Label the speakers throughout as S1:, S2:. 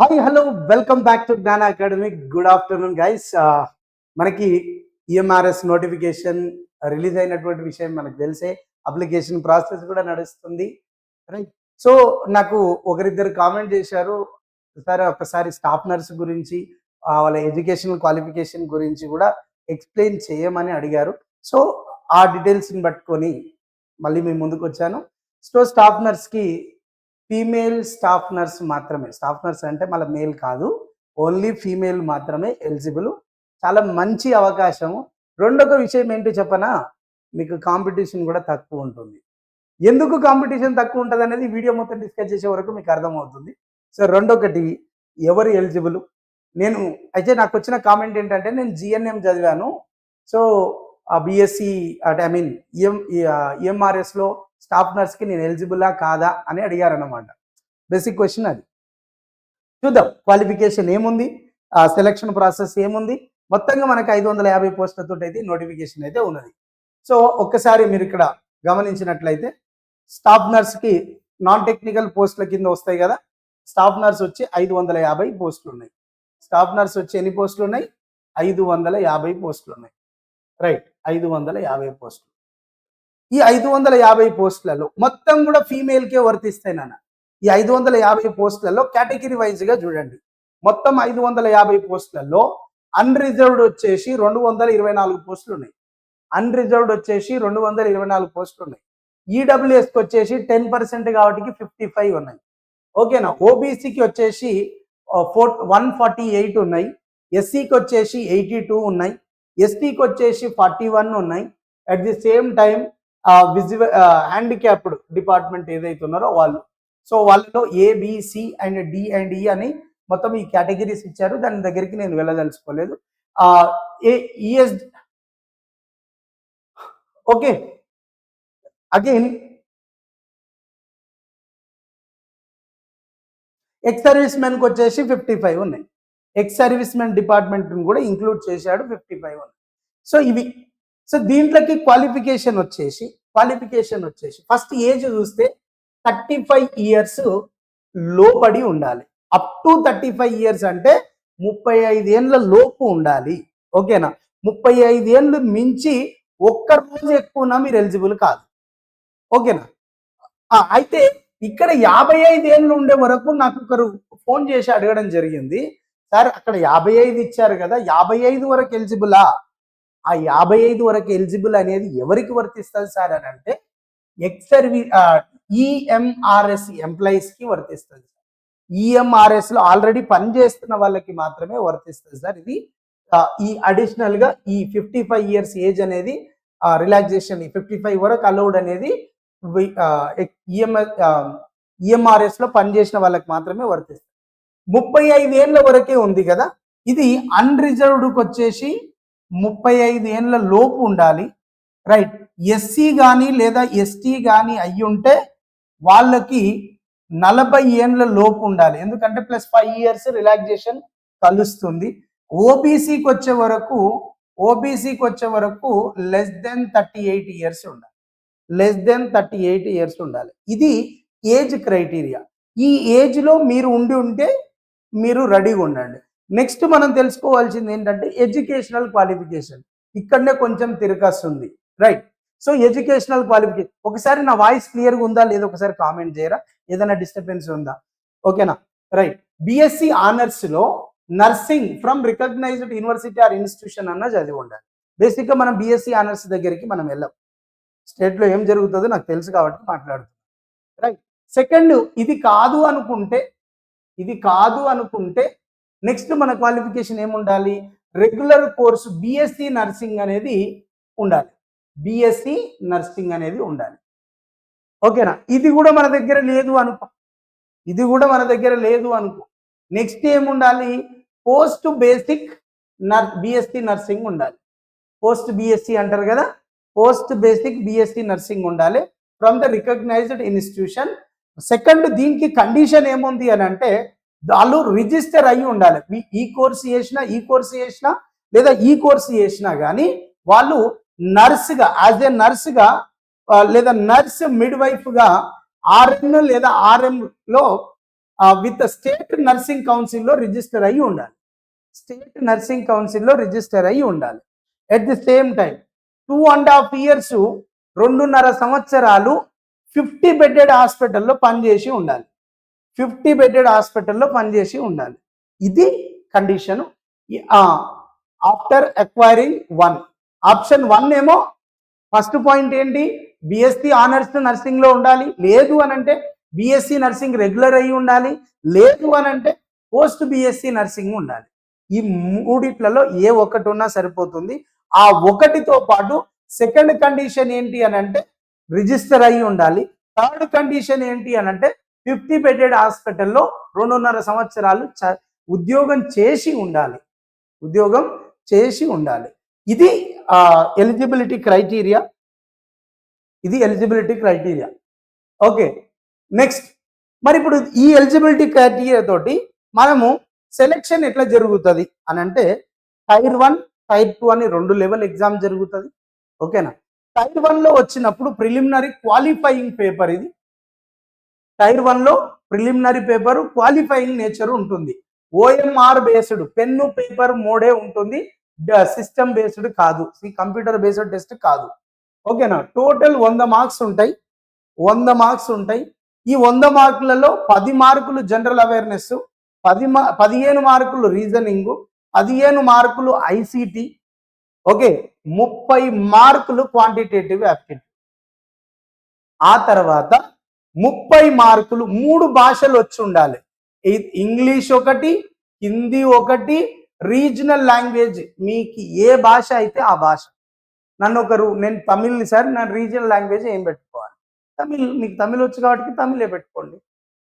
S1: Hi hello welcome back to Gnana academic good afternoon guys మనకి EMRS notification release అయినటువంటి విషయం మనకు తెలిసే అప్లికేషన్ ప్రాసెస్ కూడా నడుస్తుంది. రైట్ సో నాకు ఒకరిద్దరు కామెంట్ చేశారు. సార్ ఒకసారి స్టాఫ్ నర్స్ గురించి వాళ్ళ ఎడ్యుకేషనల్ క్వాలిఫికేషన్ గురించి కూడా ఎక్స్ప్లెయిన్ చేయమని అడిగారు. సో ఆ డీటెయిల్స్ని పట్టుకొని మళ్ళీ మేము ముందుకు వచ్చాను. సో స్టాఫ్ నర్స్కి ఫీమేల్ స్టాఫ్ నర్స్ మాత్రమే. స్టాఫ్ నర్స్ అంటే మళ్ళీ మేల్ కాదు. ఓన్లీ ఫీమేల్ మాత్రమే ఎలిజిబుల్. చాలా మంచి అవకాశము. రెండొక విషయం ఏంటో చెప్పనా? మీకు కాంపిటీషన్ కూడా తక్కువ ఉంటుంది. ఎందుకు కాంపిటీషన్ తక్కువ ఉంటుంది అనేది వీడియో మొత్తం డిస్కస్ చేసే వరకు మీకు అర్థమవుతుంది. సో రెండొకటి ఎవరు ఎలిజిబుల్? నేను అయితే నాకు వచ్చిన కామెంట్ ఏంటంటే నేను జిఎన్ఎం చదివాను. సో ఆ బిఎస్సి అంటే ఐ మీన్ ఈఎం ఈఎంఆర్ఎస్లో స్టాఫ్ నర్స్కి నేను ఎలిజిబులా కాదా అని అడిగారనమాట బేసిక్ క్వశ్చన్ అది. చూద్దాం క్వాలిఫికేషన్ ఏముంది? ఆ సెలక్షన్ ప్రాసెస్ ఏముంది? మొత్తంగా మనకు ఐదు వందల యాభై పోస్టులతో అయితే నోటిఫికేషన్ అయితే ఉన్నది. సో ఒక్కసారి మీరు ఇక్కడ గమనించినట్లయితే స్టాఫ్ నర్స్కి నాన్ టెక్నికల్ పోస్టుల కింద వస్తాయి కదా స్టాఫ్ నర్స్ వచ్చి ఐదు వందల యాభై పోస్టులు ఉన్నాయి స్టాఫ్ నర్స్ వచ్చి ఎన్ని పోస్టులు ఉన్నాయి ఐదు వందల యాభై పోస్టులు ఉన్నాయి రైట్ ఐదు వందల యాభై పోస్టులు. ఈ ఐదు వందల యాభై పోస్టులలో మొత్తం కూడా ఫీమేల్కే వర్తిస్తాయి నాన్న. ఈ ఐదు వందల యాభై పోస్టులలో కేటగిరీ వైజ్గా చూడండి. మొత్తం ఐదు వందల యాభై పోస్టులలో అన్రిజర్వ్డ్ వచ్చేసి రెండు వందల ఇరవై నాలుగు పోస్టులు ఉన్నాయి అన్రిజర్వ్డ్ వచ్చేసి రెండు వందల ఇరవై నాలుగు పోస్టులు ఉన్నాయి ఈడబ్ల్యూఎస్కి వచ్చేసి టెన్ పర్సెంట్ కాబట్టి ఫిఫ్టీ ఫైవ్ ఉన్నాయి. ఓకేనా ఓబీసీకి వచ్చేసి ఫోర్ వన్ ఫార్టీ ఎయిట్ ఉన్నాయి. ఎస్సీకి వచ్చేసి ఎయిటీ టూ ఉన్నాయి. ఎస్టీకి వచ్చేసి ఫార్టీ వన్ ఉన్నాయి. At the same time visually handicapped department ఏదైతే ఉన్నారో వాళ్ళు. సో వాళ్ళలో ఏబిసి అండ్ డి అండ్ ఈ అని మొత్తం ఈ కేటగిరీస్ ఇచ్చారు. దాని దగ్గరికి నేను వెళ్ళదలుచుకోలేదు. ఏ ఈఎస్ ఓకే. అగైన్ ఎక్స్ సర్వీస్ మెన్కి వచ్చేసి ఫిఫ్టీ ఫైవ్ ఉన్నాయి. ఎక్స్ సర్వీస్ మెన్ డిపార్ట్మెంట్ని కూడా ఇంక్లూడ్ చేశాడు ఫిఫ్టీ ఫైవ్ ఉన్నాయి. సో ఇవి సో దీంట్లోకి క్వాలిఫికేషన్ వచ్చేసి క్వాలిఫికేషన్ వచ్చేసి ఫస్ట్ ఏజ్ చూస్తే థర్టీ ఫైవ్ ఇయర్స్ లోబడి ఉండాలి. Up to thirty five years అంటే ముప్పై ఐదేళ్ళ లోపు ఉండాలి. ఓకేనా ముప్పై ఐదేళ్ళు మించి ఒక్క రోజు ఎక్కువ మీరు ఎలిజిబుల్ కాదు. ఓకేనా అయితే ఇక్కడ యాభై ఐదేళ్ళు ఉండే వరకు నాకు ఒకరు ఫోన్ చేసి అడగడం జరిగింది. సార్ అక్కడ యాభై ఐదు ఇచ్చారు కదా యాభై ఐదు వరకు ఎలిజిబులా ఆ యాభై ఐదు వరకు ఎలిజిబుల్ అనేది ఎవరికి వర్తిస్తుంది సార్ అని అంటే ఎక్స్ సర్వీ ఈఎంఆర్ఎస్ ఎంప్లాయీస్కి వర్తిస్తుంది ఈఎంఆర్ఎస్లో ఆల్రెడీ పనిచేస్తున్న వాళ్ళకి మాత్రమే వర్తిస్తుంది సార్ ఇది. ఈ అడిషనల్గా ఈ ఫిఫ్టీ ఫైవ్ ఇయర్స్ ఏజ్ అనేది రిలాక్సేషన్ ఫిఫ్టీ ఫైవ్ వరకు అలౌడ్ అనేది ఈఎంఆర్ఎస్లో పనిచేసిన వాళ్ళకి మాత్రమే వర్తిస్తుంది. ముప్పై ఐదేళ్ళ వరకే ఉంది కదా? ఇది అన్రిజర్వ్డ్కి వచ్చేసి ముప్పై ఐదు ఏళ్ళ లోపు ఉండాలి. రైట్. ఎస్సీ కానీ లేదా ఎస్టీ కానీ అయ్యి ఉంటే వాళ్ళకి నలభై ఏండ్ల లోపు ఉండాలి. ఎందుకంటే ప్లస్ ఫైవ్ ఇయర్స్ రిలాక్సేషన్ కలుస్తుంది. ఓబీసీకి వచ్చే వరకు ఓబీసీకి వచ్చే వరకు less than thirty eight years ఉండాలి. Less than thirty eight years ఉండాలి. ఇది ఏజ్ క్రైటీరియా. ఈ ఏజ్లో మీరు ఉండి ఉంటే మీరు రెడీగా ఉండండి. నెక్స్ట్ మనం తెలుసుకోవాల్సింది ఏంటంటే ఎడ్యుకేషనల్ క్వాలిఫికేషన్. ఇక్కడనే కొంచెం తిరగస్తుంది. రైట్ సో ఎడ్యుకేషనల్ క్వాలిఫికేషన్ ఒకసారి నా వాయిస్ క్లియర్గా ఉందా? లేదా ఒకసారి కామెంట్ చేయరా? ఏదైనా డిస్టర్బెన్స్ ఉందా? ఓకేనా? Right BSc ఆనర్స్లో nursing from recognised university or institution అన్న చదివి ఉండాలి. బేసిక్గా మనం బిఎస్సి ఆనర్స్ దగ్గరికి మనం వెళ్ళాం. స్టేట్లో ఏం జరుగుతుందో నాకు తెలుసు కాబట్టి మాట్లాడుతున్నాం. రైట్ సెకండ్ ఇది కాదు అనుకుంటే ఇది కాదు అనుకుంటే నెక్స్ట్ మన క్వాలిఫికేషన్ ఏముండాలి? రెగ్యులర్ కోర్సు బిఎస్సి నర్సింగ్ అనేది ఉండాలి. బిఎస్సి నర్సింగ్ అనేది ఉండాలి. ఓకేనా? ఇది కూడా మన దగ్గర లేదు అనుకో. ఇది కూడా మన దగ్గర లేదు అనుకో. నెక్స్ట్ ఏముండాలి? పోస్ట్ బేసిక్ నర్ బిఎస్సి నర్సింగ్ ఉండాలి. పోస్ట్ బిఎస్సి అంటారు కదా? పోస్ట్ బేసిక్ బిఎస్సి నర్సింగ్ ఉండాలి. From the recognised institution. Second దీనికి కండిషన్ ఏముంది అని అంటే వాళ్ళు రిజిస్టర్ అయ్యి ఉండాలి. మీ- ఈ కోర్సు చేసినా ఈ కోర్సు చేసినా లేదా ఈ కోర్సు చేసినా కానీ వాళ్ళు నర్స్గా యాజ్ ఏ నర్స్గా లేదా నర్స్ మిడ్ వైఫ్గా ఆర్ఎన్ లేదా ఆర్ఎం లో విత్ స్టేట్ నర్సింగ్ కౌన్సిల్లో రిజిస్టర్ అయి ఉండాలి. స్టేట్ నర్సింగ్ కౌన్సిల్లో రిజిస్టర్ అయి ఉండాలి. At the same time two and half years రెండున్నర సంవత్సరాలు ఫిఫ్టీ బెడెడ్ హాస్పిటల్లో పనిచేసి ఉండాలి. ఫిఫ్టీ బెడెడ్ హాస్పిటల్లో పనిచేసి ఉండాలి. ఇది condition. After acquiring one. Option one ఏమో ఫస్ట్ పాయింట్ ఏంటి? బిఎస్సి ఆనర్స్ నర్సింగ్లో ఉండాలి. లేదు అని అంటే బిఎస్సి నర్సింగ్ రెగ్యులర్ అయి ఉండాలి. లేదు అని అంటే పోస్ట్ బిఎస్సి నర్సింగ్ ఉండాలి. ఈ మూడిట్లలో ఏ ఒకటి ఉన్నా సరిపోతుంది. ఆ ఒకటితో పాటు సెకండ్ కండిషన్ ఏంటి అని అంటే రిజిస్టర్ అయి ఉండాలి. థర్డ్ కండిషన్ ఏంటి అని అంటే ఫిఫ్టీ బెడెడ్ హాస్పిటల్లో రెండున్నర సంవత్సరాలు ఉద్యోగం చేసి ఉండాలి. ఉద్యోగం చేసి ఉండాలి. ఇది ఎలిజిబిలిటీ క్రైటీరియా ఇది ఎలిజిబిలిటీ క్రైటీరియా ఓకే నెక్స్ట్ మరి ఇప్పుడు ఈ ఎలిజిబిలిటీ క్రైటీరియా తోటి మనము సెలెక్షన్ ఎట్లా జరుగుతుంది అని అంటే టైర్ వన్ టైర్ టూ అని రెండు లెవెల్ ఎగ్జామ్ జరుగుతుంది. ఓకేనా టైర్ వన్లో వచ్చినప్పుడు ప్రిలిమినరీ క్వాలిఫైయింగ్ పేపర్ ఇది. టైర్ వన్లో ప్రిలిమినరీ పేపర్ క్వాలిఫైయింగ్ నేచర్ ఉంటుంది. ఓఎంఆర్ బేస్డ్ పెన్ను పేపర్ మోడే ఉంటుంది. సిస్టమ్ బేస్డ్ కాదు. కంప్యూటర్ బేస్డ్ టెస్ట్ కాదు. ఓకేనా? టోటల్ వంద మార్క్స్ ఉంటాయి. వంద మార్క్స్ ఉంటాయి. ఈ వంద మార్కులలో పది మార్కులు జనరల్ అవేర్నెస్ పది మా పదిహేను మార్కులు రీజనింగ్ పదిహేను మార్కులు ఐసిటి ఓకే? ముప్పై మార్కులు క్వాంటిటేటివ్ యాప్టిట్యూడ్. ఆ తర్వాత ముప్పై మార్కులు మూడు భాషలు వచ్చి ఉండాలి. ఇంగ్లీష్ ఒకటి హిందీ ఒకటి రీజనల్ లాంగ్వేజ్ మీకు ఏ భాష అయితే ఆ భాష. నన్ను ఒకరు నేను తమిళ్ని సార్ నా రీజనల్ లాంగ్వేజ్ ఏం పెట్టుకోవాలి? తమిళ్ మీకు తమిళ్ వచ్చు కాబట్టి తమిళే పెట్టుకోండి.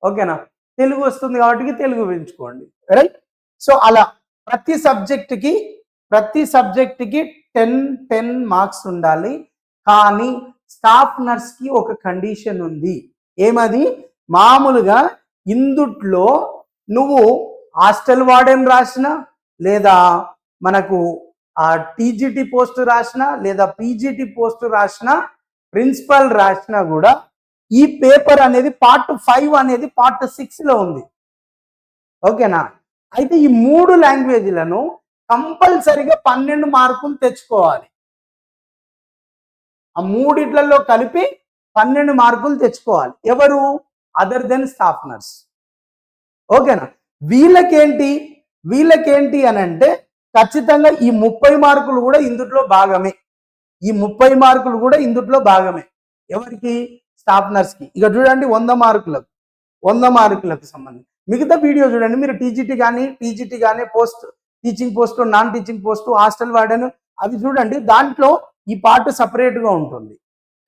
S1: ఓకేనా? తెలుగు వస్తుంది కాబట్టి తెలుగు పెంచుకోండి. రైట్ సో అలా ప్రతి సబ్జెక్ట్కి ప్రతి సబ్జెక్ట్కి టెన్ టెన్ మార్క్స్ ఉండాలి. కానీ స్టాఫ్ నర్స్కి ఒక కండిషన్ ఉంది. ఏమది? మామూలుగా ఇందుట్లో నువ్వు హాస్టల్ వార్డెన్ రాసిన లేదా మనకు ఆ టీజీటీ పోస్ట్ రాసిన లేదా పీజీటీ పోస్ట్ రాసిన ప్రిన్సిపల్ రాసినా కూడా ఈ పేపర్ అనేది పార్ట్ ఫైవ్ అనేది పార్ట్ సిక్స్లో ఉంది. ఓకేనా? అయితే ఈ మూడు లాంగ్వేజ్లను కంపల్సరిగా పన్నెండు మార్కులు తెచ్చుకోవాలి. ఆ మూడిట్లలో కలిపి పన్నెండు మార్కులు తెచ్చుకోవాలి. ఎవరు? అదర్ దెన్ స్టాఫ్నర్స్ ఓకేనా? వీళ్ళకేంటి? వీళ్ళకేంటి అని అంటే ఖచ్చితంగా ఈ ముప్పై మార్కులు కూడా ఇందుట్లో భాగమే. ఈ ముప్పై మార్కులు కూడా ఇందుట్లో భాగమే. ఎవరికి? స్టాఫ్నర్స్కి ఇక చూడండి వంద మార్కులకు. వంద మార్కులకు సంబంధించి. మిగతా వీడియో చూడండి. మీరు టీజీటీ కానీ టీజీటీ కానీ post teaching post non teaching post hostel warden అవి చూడండి. దాంట్లో ఈ పార్ట్ సపరేట్గా ఉంటుంది.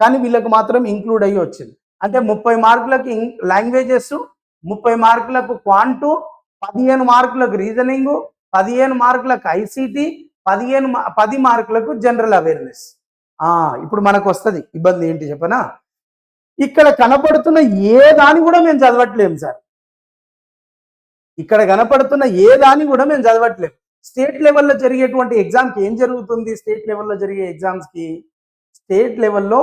S1: కానీ వీళ్ళకి మాత్రం ఇంక్లూడ్ అయ్యి వచ్చింది. అంటే ముప్పై మార్కులకు లాంగ్వేజెస్ ముప్పై మార్కులకు క్వాంటు పదిహేను మార్కులకు రీజనింగ్ పదిహేను మార్కులకు ఐసిటి పదిహేను పది మార్కులకు జనరల్ అవేర్నెస్ ఆ ఇప్పుడు మనకు వస్తుంది. ఇబ్బంది ఏంటి చెప్పనా? ఇక్కడ కనపడుతున్న ఏ దాని కూడా మేము చదవట్లేము సార్. ఇక్కడ కనపడుతున్న ఏ దాని కూడా మేము చదవట్లేము స్టేట్ లెవెల్లో జరిగేటువంటి ఎగ్జామ్కి ఏం జరుగుతుంది? స్టేట్ లెవెల్లో జరిగే ఎగ్జామ్స్కి స్టేట్ లెవెల్లో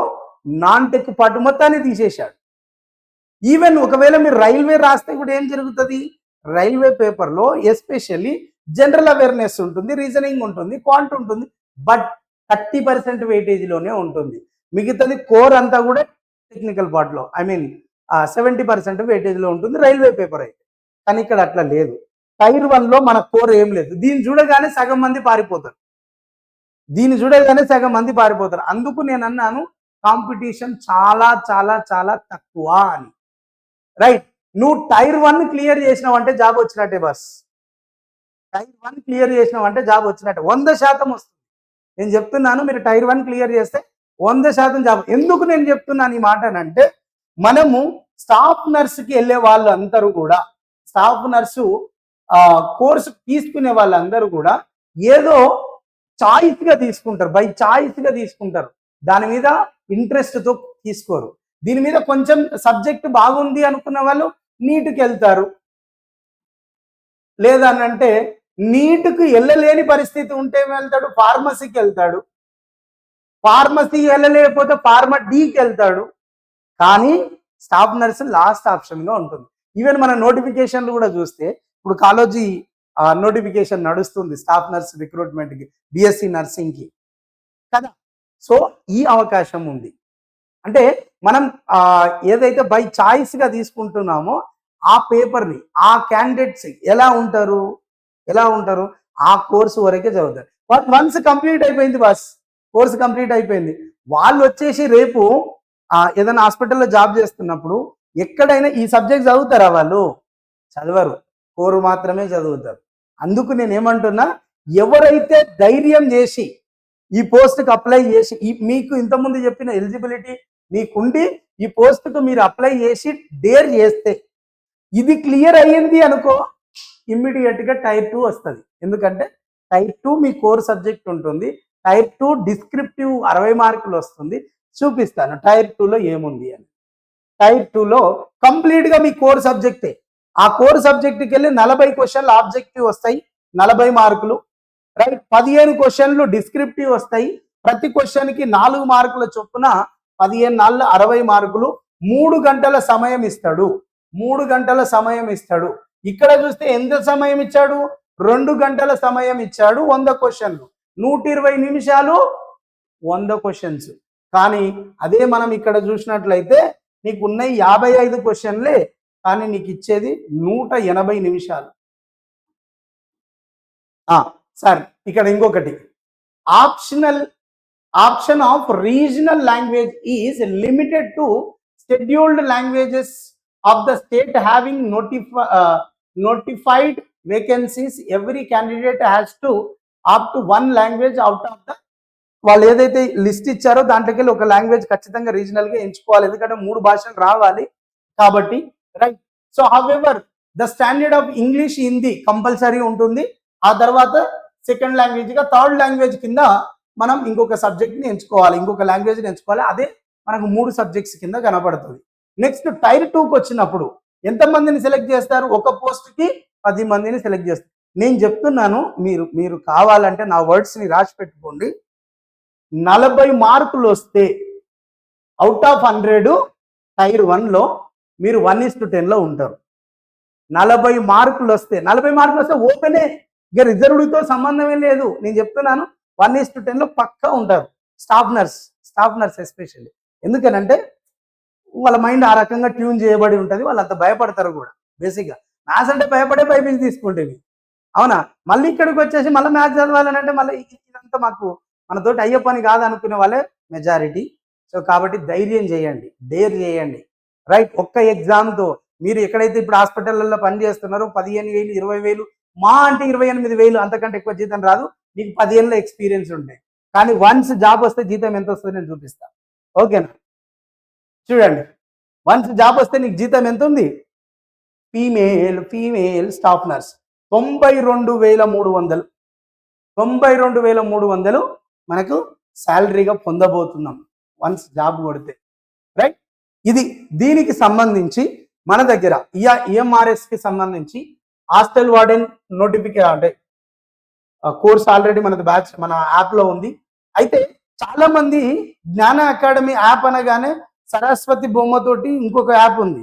S1: నాన్ టెక్ పాటు మొత్తాన్ని తీసేశాడు. ఈవెన్ ఒకవేళ మీరు రైల్వే రాస్తే కూడా ఏం జరుగుతుంది? రైల్వే పేపర్లో ఎస్పెషల్లీ జనరల్ అవేర్నెస్ ఉంటుంది రీజనింగ్ ఉంటుంది క్వాంట్ ఉంటుంది బట్ థర్టీ పర్సెంట్ వెయిటేజ్లోనే ఉంటుంది. మిగతాది కోర్ అంతా కూడా టెక్నికల్ పార్ట్లో ఐ మీన్ సెవెంటీ పర్సెంట్ వెయిటేజ్లో ఉంటుంది రైల్వే పేపర్ అయితే. కానీ ఇక్కడ అట్లా లేదు. టైర్ వన్లో మన కోర్ ఏం లేదు. దీన్ని చూడగానే సగం మంది పారిపోతారు. దీన్ని చూడగానే సగం మంది పారిపోతారు. అందుకు నేను అన్నాను కాంపిటీషన్ చాలా చాలా చాలా తక్కువ అని. రైట్ నువ్వు టైర్ వన్ క్లియర్ చేసినావు అంటే జాబ్ వచ్చినట్టే బస్ టైర్ వన్ క్లియర్ చేసినావు అంటే జాబ్ వచ్చినట్టే. వంద శాతం వస్తుంది. నేను చెప్తున్నాను మీరు టైర్ వన్ క్లియర్ చేస్తే వంద శాతం జాబ్. ఎందుకు నేను చెప్తున్నాను ఈ మాట అంటే మనము స్టాఫ్ నర్సుకి వెళ్ళే వాళ్ళు అందరూ కూడా స్టాఫ్ నర్సు కోర్సు తీసుకునే వాళ్ళందరూ కూడా ఏదో గా తీసుకుంటారు. బై చాయిస్గా తీసుకుంటారు. దాని మీద ఇంట్రెస్ట్తో తీసుకోరు. దీని మీద కొంచెం సబ్జెక్ట్ బాగుంది అనుకున్న వాళ్ళు నీట్కి వెళ్తారు. లేదనంటే నీటుకు వెళ్ళలేని పరిస్థితి ఉంటే వెళ్తాడు ఫార్మసీకి వెళ్తాడు. ఫార్మసీ వెళ్ళలేకపోతే ఫార్మా డీకి వెళ్తాడు. కానీ స్టాఫ్ నర్స్ లాస్ట్ ఆప్షన్గా ఉంటుంది. ఈవెన్ మన నోటిఫికేషన్లు కూడా చూస్తే ఇప్పుడు కాలేజీ నోటిఫికేషన్ నడుస్తుంది స్టాఫ్ నర్స్ రిక్రూట్మెంట్కి బిఎస్సి నర్సింగ్కి. కదా? సో ఈ అవకాశం ఉంది. అంటే మనం ఆ, ఏదైతే బై గా తీసుకుంటున్నామో ఆ పేపర్ని ఆ క్యాండిడేట్స్ ఎలా ఉంటారు? ఎలా ఉంటారు? ఆ కోర్సు వరకే చదువుతారు. బట్ వన్స్ కంప్లీట్ అయిపోయింది బస్. కోర్సు కంప్లీట్ అయిపోయింది. వాళ్ళు వచ్చేసి రేపు ఏదైనా హాస్పిటల్లో జాబ్ చేస్తున్నప్పుడు ఎక్కడైనా ఈ సబ్జెక్ట్ చదువుతారా వాళ్ళు? చదవరు. కోరు మాత్రమే చదువుతారు. అందుకు నేను ఏమంటున్నా ఎవరైతే ధైర్యం చేసి ఈ పోస్ట్కి అప్లై చేసి మీకు ఇంతకుముందు చెప్పిన ఎలిజిబిలిటీ మీకుండి ఈ పోస్ట్కు మీరు అప్లై చేసి డేర్ చేస్తే ఇది క్లియర్ అయ్యింది అనుకో ఇమ్మీడియట్గా టైప్ టైర్ టూ వస్తుంది. ఎందుకంటే టైర్ టూ మీ కోర్ సబ్జెక్ట్ ఉంటుంది టైర్ టూ డిస్క్రిప్టివ్ అరవై మార్కులు వస్తుంది చూపిస్తాను టైర్ టూలో ఏముంది అని. టైర్ టూలో కంప్లీట్గా మీ కోర్ సబ్జెక్టే. ఆ కోర్ సబ్జెక్ట్కి వెళ్ళి నలభై క్వశ్చన్లు ఆబ్జెక్టివ్ వస్తాయి నలభై మార్కులు. రైట్ పదిహేను క్వశ్చన్లు డిస్క్రిప్టివ్ వస్తాయి. ప్రతి క్వశ్చన్కి నాలుగు మార్కుల చొప్పున పదిహేను నాలుగు అరవై మార్కులు. మూడు గంటల సమయం ఇస్తాడు. మూడు గంటల సమయం ఇస్తాడు. ఇక్కడ చూస్తే ఎంత సమయం ఇచ్చాడు? రెండు గంటల సమయం ఇచ్చాడు వంద క్వశ్చన్లు. నూట ఇరవై నిమిషాలు వంద క్వశ్చన్స్. కానీ అదే మనం ఇక్కడ చూసినట్లయితే నీకు ఉన్నాయి యాభై ఐదు క్వశ్చన్లే. కానీ నీకు ఇచ్చేది నూట ఎనభై నిమిషాలు. ఆ, సార్ ఇక్కడ ఇంకొకటి. Optional option of regional language is limited to scheduled languages of the state having notify notified vacancies. Every candidate has to up to one language out of the వాళ్ళు ఏదైతే లిస్ట్ ఇచ్చారో దాంట్లోకి వెళ్ళి ఒక లాంగ్వేజ్ ఖచ్చితంగా రీజనల్గా ఎంచుకోవాలి. ఎందుకంటే మూడు భాషలు రావాలి కాబట్టి right so however the standard of English Hindi compulsory ఉంటుంది. ఆ తర్వాత సెకండ్ లాంగ్వేజ్గా థర్డ్ లాంగ్వేజ్ కింద మనం ఇంకొక సబ్జెక్ట్ని ఎంచుకోవాలి. ఇంకొక లాంగ్వేజ్ని ఎంచుకోవాలి. అదే మనకు మూడు సబ్జెక్ట్స్ కింద కనపడుతుంది. నెక్స్ట్ టైర్ టూకి వచ్చినప్పుడు ఎంత మందిని సెలెక్ట్ చేస్తారు? ఒక పోస్ట్కి పది మందిని సెలెక్ట్ చేస్తారు. నేను చెప్తున్నాను మీరు మీరు కావాలంటే నా వర్డ్స్ని రాసి పెట్టుకోండి. నలభై మార్కులు వస్తే అవుట్ ఆఫ్ హండ్రెడ్ టైర్ వన్లో మీరు వన్ ఇస్ టు టెన్లో ఉంటారు. నలభై మార్కులు వస్తే నలభై మార్కులు వస్తే ఓపెనే ఇక రిజర్వ్డ్తో సంబంధమే లేదు. నేను చెప్తున్నాను వన్ ఇస్ టు టెన్లో పక్కా ఉంటారు. Staff nurse staff nurse especially ఎందుకనంటే వాళ్ళ మైండ్ ఆ రకంగా ట్యూన్ చేయబడి ఉంటుంది వాళ్ళు అంత భయపడతారు కూడా బేసిక్గా మ్యాథ్స్ అంటే భయపడే బైబిల్ తీసుకుంటేవి అవునా? మళ్ళీ ఇక్కడికి వచ్చేసి మళ్ళీ మ్యాథ్స్ చదవాలని అంటే మళ్ళీ ఇదంతా మాకు మనతోటి అయ్యే పని కాదు అనుకునే వాళ్ళే మెజారిటీ సో కాబట్టి ధైర్యం చేయండి డేర్ చేయండి. రైట్ ఒక్క ఎగ్జామ్తో. మీరు ఎక్కడైతే ఇప్పుడు హాస్పిటల్లో పని చేస్తున్నారో పదిహేను వేలు ఇరవై వేలు మా అంటే ఇరవై ఎనిమిది వేలు అంతకంటే ఎక్కువ జీతం రాదు. మీకు పదిహేనులో ఎక్స్పీరియన్స్ ఉంటాయి. కానీ వన్స్ జాబ్ వస్తే జీతం ఎంత వస్తుంది నేను చూపిస్తాను ఓకేనా? చూడండి. వన్స్ జాబ్ వస్తే నీకు జీతం ఎంత ఉంది? ఫీమేల్ ఫీమేల్ స్టాఫ్ నర్స్ తొంభై రెండు వేల మూడు వందలు. తొంభై రెండు వేల మూడు వందలు మనకు శాలరీగా పొందబోతున్నాం. వన్స్ జాబ్ కొడితే. రైట్ ఇది దీనికి సంబంధించి మన దగ్గర ఇయా ఈఎంఆర్ఎస్కి సంబంధించి హాస్టల్ వార్డెన్ నోటిఫికే అంటే కోర్స్ ఆల్రెడీ మనది బ్యాచ్ మన యాప్లో ఉంది. అయితే చాలా మంది జ్ఞాన అకాడమీ యాప్ అనగానే సరస్వతి బొమ్మతోటి ఇంకొక యాప్ ఉంది.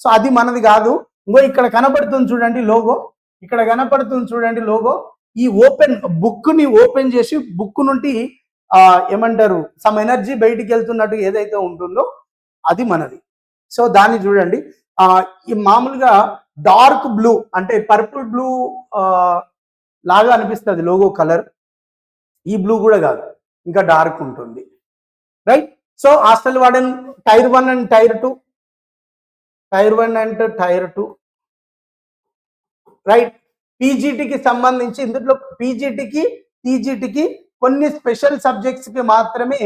S1: సో అది మనది కాదు. ఇంకో ఇక్కడ కనపడుతుంది చూడండి లోగో ఇక్కడ కనపడుతుంది చూడండి లోగో ఈ ఓపెన్ బుక్ని ఓపెన్ చేసి బుక్ నుండి ఏమంటారు సమ్ ఎనర్జీ బయటికి వెళ్తున్నట్టు ఏదైతే ఉంటుందో అది మనది. సో దాన్ని చూడండి. ఈ మామూలుగా డార్క్ బ్లూ అంటే పర్పుల్ బ్లూ లాగా అనిపిస్తుంది లోగో కలర్. ఈ బ్లూ కూడా కాదు. ఇంకా డార్క్ ఉంటుంది. Right? So hostel warden tier one and tier two. Tier one and tier two. Right? పీజీటీకి సంబంధించి ఇందులో పీజీటీకి టీజీటీకి కొన్ని స్పెషల్ సబ్జెక్ట్స్కి మాత్రమే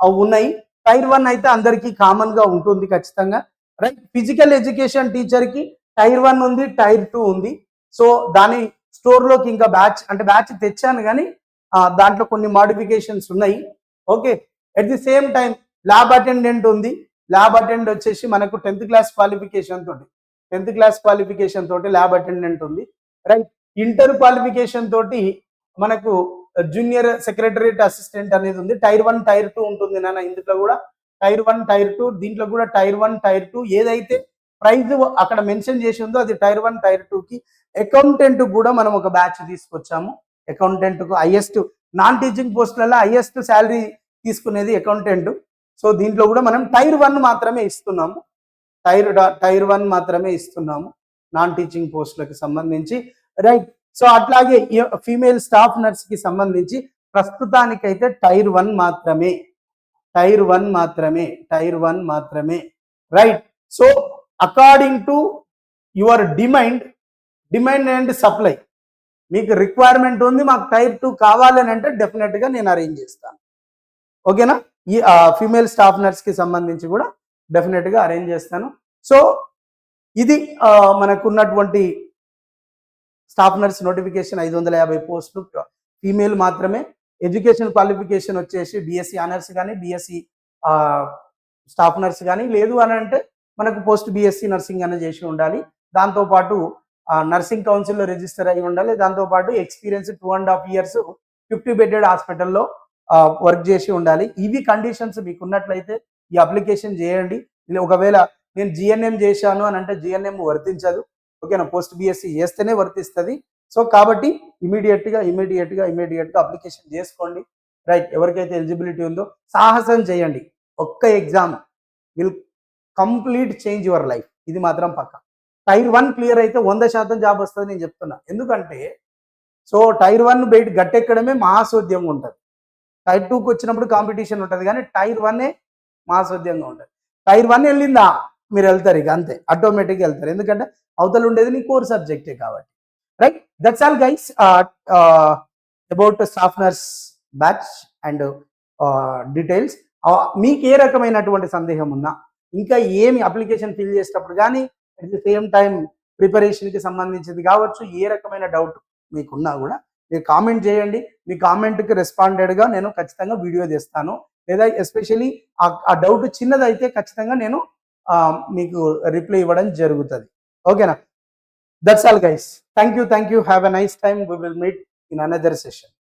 S1: అవి ఉన్నాయి. టైర్ వన్ అయితే అందరికీ కామన్గా ఉంటుంది ఖచ్చితంగా. రైట్ ఫిజికల్ ఎడ్యుకేషన్ టీచర్కి టైర్ వన్ ఉంది టైర్ టూ ఉంది. సో దాని స్టోర్లోకి ఇంకా బ్యాచ్ అంటే బ్యాచ్ తెచ్చాను కానీ దాంట్లో కొన్ని మాడిఫికేషన్స్ ఉన్నాయి. Okay at the same time lab attendant ఉంది. ల్యాబ్ అటెండ్ వచ్చేసి మనకు టెన్త్ క్లాస్ క్వాలిఫికేషన్ తోటి టెన్త్ క్లాస్ క్వాలిఫికేషన్ తోటి ల్యాబ్ అటెండెంట్ ఉంది. రైట్ ఇంటర్ క్వాలిఫికేషన్ తోటి మనకు జూనియర్ సెక్రటరియట్ అసిస్టెంట్ అనేది ఉంది. టైర్ వన్ టైర్ టూ ఉంటుంది నాన్న. ఇందులో కూడా టైర్ వన్ టైర్ టూ దీంట్లో కూడా టైర్ వన్ టైర్ టూ ఏదైతే ప్రైజ్ అక్కడ మెన్షన్ చేసి ఉందో అది టైర్ వన్ టైర్ టూ కి అకౌంటెంట్ కూడా మనం ఒక బ్యాచ్ తీసుకొచ్చాము. అకౌంటెంట్కు హైయెస్ట్ నాన్ టీచింగ్ పోస్టులలో హైయెస్ట్ శాలరీ తీసుకునేది అకౌంటెంట్. సో దీంట్లో కూడా మనం టైర్ వన్ మాత్రమే ఇస్తున్నాము. టైర్ టైర్ వన్ మాత్రమే ఇస్తున్నాము. నాన్ టీచింగ్ పోస్టులకు సంబంధించి. రైట్. సో అట్లాగే ఫీమేల్ స్టాఫ్ నర్స్కి సంబంధించి ప్రస్తుతానికైతే టైర్ వన్ మాత్రమే. టైర్ వన్ మాత్రమే. టైర్ వన్ మాత్రమే. Right. So according to your demand demand and supply. మీకు రిక్వైర్మెంట్ ఉంది మాకు టైర్ టూ కావాలని అంటే డెఫినెట్గా నేను అరేంజ్ చేస్తాను. ఓకేనా? ఈ ఫీమేల్ స్టాఫ్ నర్స్కి సంబంధించి కూడా డెఫినెట్గా అరేంజ్ చేస్తాను. సో ఇది మనకున్నటువంటి స్టాఫ్ నర్స్ నోటిఫికేషన్ ఐదు వందల యాభై పోస్టులు. ఫీమేల్ మాత్రమే. ఎడ్యుకేషన్ క్వాలిఫికేషన్ వచ్చేసి బీఎస్సీ ఆనర్స్ కానీ బీఎస్సీ స్టాఫ్ నర్స్ కానీ లేదు అని అంటే మనకు పోస్ట్ బీఎస్సీ నర్సింగ్ అనేది చేసి ఉండాలి. దాంతోపాటు నర్సింగ్ కౌన్సిల్లో రిజిస్టర్ అయి ఉండాలి. దాంతోపాటు experience two and half years fifty bedded హాస్పిటల్లో వర్క్ చేసి ఉండాలి. ఇవి కండిషన్స్ మీకు ఉన్నట్లయితే ఈ అప్లికేషన్ చేయండి. ఒకవేళ నేను జిఎన్ఎం చేశాను అని అంటే జిఎన్ఎం వర్తించదు. ఓకేనా? పోస్ట్ బీఎస్సీ చేస్తేనే వర్తిస్తుంది. సో కాబట్టి ఇమీడియట్గా గా ఇమీడియట్గా అప్లికేషన్ చేసుకోండి. రైట్ ఎవరికైతే ఎలిజిబిలిటీ ఉందో సాహసం చేయండి. ఒక్క exam will complete change your life. ఇది మాత్రం పక్క. టైర్ వన్ క్లియర్ అయితే వంద శాతం జాబ్ వస్తుంది నేను చెప్తున్నా. ఎందుకంటే సో టైర్ వన్ బయట గట్టెక్కడమే మహాసోద్యంగా ఉంటుంది. టైర్ టూకి వచ్చినప్పుడు కాంపిటీషన్ ఉంటుంది కానీ టైర్ వన్నే మహాసోద్యంగా ఉంటుంది. టైర్ వన్ వెళ్ళిందా? మీరు వెళ్తారు ఇక అంతే. ఆటోమేటిక్గా వెళ్తారు. ఎందుకంటే అవతల ఉండేది నీ కోర్ సబ్జెక్టే కాబట్టి. Right that's all guys about staff nurse batch and details మీకు ఏ రకమైనటువంటి సందేహం ఉన్నా ఇంకా ఏమి అప్లికేషన్ ఫిల్ చేసేటప్పుడు కానీ అట్ ది సేమ్ టైం ప్రిపరేషన్కి సంబంధించింది కావచ్చు ఏ రకమైన డౌట్ మీకున్నా కూడా మీరు కామెంట్ చేయండి. మీ కామెంట్కి రెస్పాండెడ్గా నేను ఖచ్చితంగా వీడియో చేస్తాను. లేదా ఎస్పెషలీ ఆ డౌట్ చిన్నదైతే ఖచ్చితంగా నేను మీకు రిప్లై ఇవ్వడం జరుగుతుంది. ఓకేనా that's all guys thank you thank you have a nice time we will meet in another session